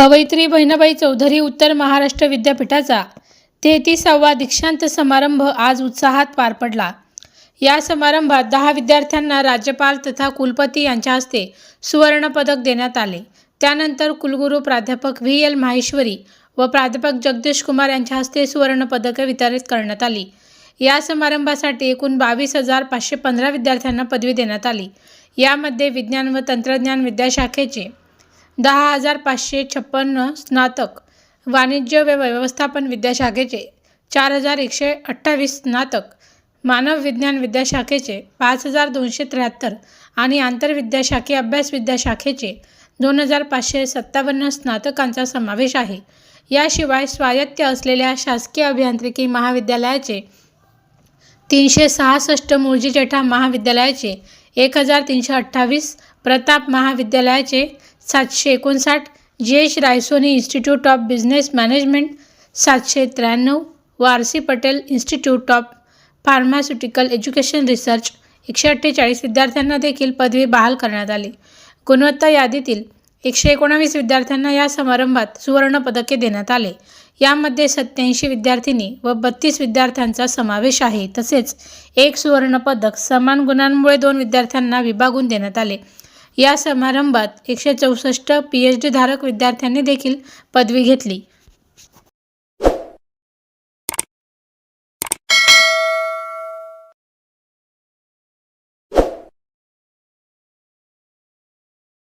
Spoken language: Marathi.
कवयित्री बहिणाबाई चौधरी उत्तर महाराष्ट्र विद्यापीठाचा तेहतीसावा दीक्षांत समारंभ आज उत्साहात पार पडला. या समारंभात दहा विद्यार्थ्यांना राज्यपाल तथा कुलपती यांच्या हस्ते सुवर्णपदक देण्यात आले. त्यानंतर कुलगुरू प्राध्यापक व्ही. एल. माहेश्वरी व प्राध्यापक जगदीश कुमार यांच्या हस्ते सुवर्णपदके वितरित करण्यात आली. या समारंभासाठी एकूण बावीस हजार पाचशे पंधरा विद्यार्थ्यांना पदवी देण्यात आली. यामध्ये विज्ञान व तंत्रज्ञान विद्याशाखेचे दहा हजार पाचशे छप्पन्न स्नातक वाणिज्य व व्यवस्थापन विद्याशाखेचे चार हजार एकशे अठ्ठावीस स्नातक मानव विज्ञान विद्याशाखेचे पाच हजार दोनशे त्र्याहत्तर आणि आंतरविद्याशाखीय अभ्यास विद्याशाखेचे दोन हजार पाचशे सत्तावन्न स्नातकांचा समावेश आहे. याशिवाय स्वायत्त असलेल्या शासकीय अभियांत्रिकी महाविद्यालयाचे तीनशे सहासष्ट मुळजी जेठा महाविद्यालयाचे एक हजार तीनशे अठ्ठावीस प्रताप महाविद्यालयाचे सातशे एकोणसाठ G H Raisoni Institute of Business Management सातशे त्र्याण्णव व R C Patel Institute of Pharmaceutical Education Research एकशे अठ्ठेचाळीस विद्यार्थ्यांना देखील पदवी बहाल करण्यात आली. गुणवत्ता यादीतील एकशे एकोणावीस विद्यार्थ्यांना या समारंभात सुवर्णपदके देण्यात आले. यामध्ये सत्याऐंशी विद्यार्थिनी व बत्तीस विद्यार्थ्यांचा समावेश आहे. तसेच एक सुवर्णपदक समान गुणांमुळे दोन विद्यार्थ्यांना विभागून देण्यात आले. या समारंभात एकशे चौसष्ट पी एच डी धारक विद्यार्थ्यांनी देखील पदवी घेतली.